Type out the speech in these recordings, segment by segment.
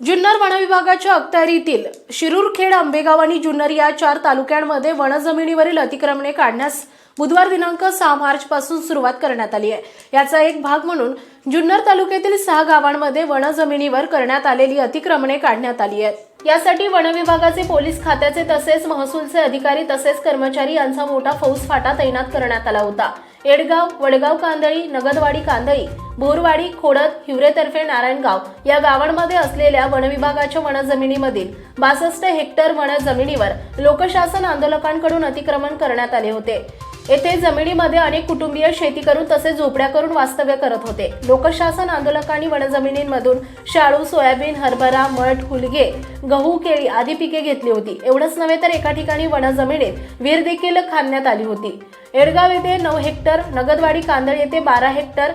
जुन्नर वनविभागाच्या अखत्यारीतील शिरूरखेड आंबेगाव आणि जुन्नर या चार तालुक्यांमध्ये वनजमिनीवरील अतिक्रमणे काढण्यास बुधवार दिनांक सहा मार्च पासून सुरुवात करण्यात आली आहे. याचा एक भाग म्हणून जुन्नर तालुक्यातील सहा गावांमध्ये वनजमिनीवर करण्यात आलेली अतिक्रमणे काढण्यात आली आहेत. यासाठी वनविभागाचे पोलीस खात्याचे तसेच महसूलचे अधिकारी तसेच कर्मचारी यांचा मोठा फौज फाटा तैनात करण्यात आला होता. एडगाव वडगाव कांदळी नगदवाडी कांदळी भोरवाडी खोडद हिवरेतर्फे नारायणगाव या गावांमध्ये असलेल्या वनविभागाच्या वनजमिनीमधील बासष्ट हेक्टर वनजमिनीवर लोकशासन आंदोलकांकडून अतिक्रमण करण्यात आले होते. येथे जमिनीमध्ये अनेक कुटुंबीय शेती करून तसेच झोपड्या करून वास्तव्य करत होते. लोकशासन आंदोलकांनी वनजमिनींमधून शाळू सोयाबीन हरभरा मठ हुलगे गहू केळी आदी पिके घेतली होती. एवढंच नव्हे तर एका ठिकाणी वनजमिनीत वीर देखील खाणण्यात आली होती. एडगाव येथे नऊ हेक्टर नगदवाडी कांदळ येथे बारा हेक्टर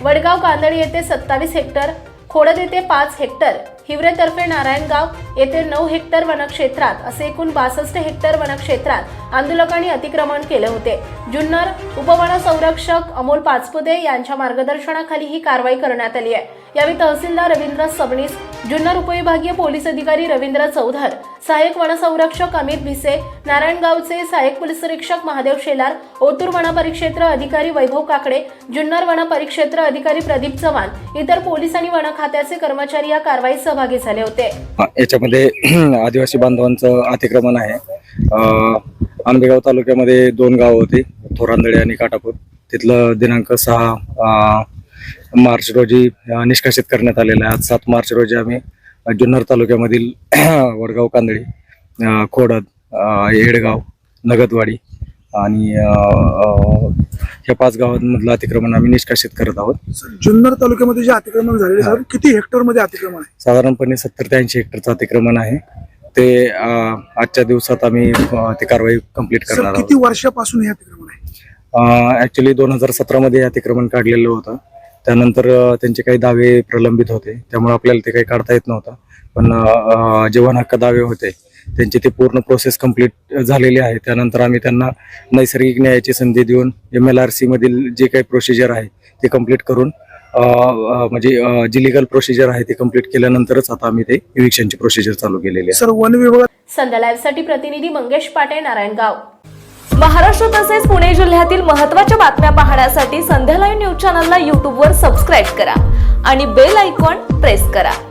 वडगाव कांदळी येथे सत्तावीस हेक्टर खोडद येथे पाच हेक्टर. हिवरेतर्फे नारायणगाव येथे नऊ हेक्टर वनक्षेत्रात असे एकूण बासष्ट हेक्टर वनक्षेत्रात आंदोलकांनी अतिक्रमण केले होते. जुन्नर उपवन संरक्षक अमोल पाचपुते यांच्या मार्गदर्शनाखाली ही कारवाई करण्यात आली आहे. यावेळी तहसीलदार रवींद्र सबनीस जुन्नर उपविभागीय पोलीस अधिकारी रवींद्र चौधर सहाय्यक वनसंरक्षक अमित भिसे नारायणगावचे सहाय्यक पोलीस निरीक्षक महादेव शेलार ओतूर वनपरिक्षेत्र अधिकारी वैभव काकडे जुन्नर वनपरिक्षेत्र अधिकारी प्रदीप चव्हाण इतर पोलीस आणि वन खात्याचे कर्मचारी या कारवाईत सहभागी झाले होते. याच्यामध्ये आदिवासी बांधवांचं अतिक्रमण आहे. आंबेगाव तालुक्यामध्ये दोन गावं होती थोरांदळे आणि काटापूर. तिथलं दिनांक सहा मार्च रोजी निष्कासित करण्यात आलेलं आहे. आज सात मार्च रोजी आम्ही जुन्नर तालुक्यामधील वडगाव कांदळी खोडद येडगाव नगदवाडी आणि ह्या पाच गावांमधलं अतिक्रमण आम्ही निष्कासित करत आहोत. जुन्नर तालुक्यामध्ये जे अतिक्रमण झालेले किती हेक्टरमध्ये अतिक्रमण आहे? साधारणपणे सत्तर ते ऐंशी हेक्टरचं अतिक्रमण आहे. ते आजच्या दिवसात आम्ही ती कारवाई कंप्लीट सर करणार किती वर्षापासून हे अतिक्रमण आहे? आहोत ऍक्च्युली दोन हजार सतरामध्ये हे अतिक्रमण काढलेलं होतं. त्यानंतर त्यांचे काही दावे प्रलंबित होते. त्यामुळे आपल्याला ते काही काढता येत नव्हतं. पण अं, जे वन हक्क दावे होते त्यांची ते पूर्ण प्रोसेस कंप्लीट झालेली आहे. त्यानंतर आम्ही त्यांना नैसर्गिक न्यायाची संधी देऊन एम एल आर सी मधील जे काही प्रोसिजर आहे ते कंप्लीट करून म्हणजे अं, जी लिगल प्रोसिजर आहे ते कंप्लीट केल्यानंतरच आता आम्ही ते इव्हिक्शनची प्रोसिजर चालू केलेली आहे. सर वन विभागात संध्या लाईव्हसाठी प्रतिनिधी मंगेश पाटे नारायणगाव महाराष्ट्र तसेच पुणे जिल्ह्यातील महत्त्वाच्या बातम्या पाहण्यासाठी संध्या लाईव्ह न्यूज चॅनलला यूट्यूबवर सबस्क्राईब करा आणि बेल आयकॉन प्रेस करा.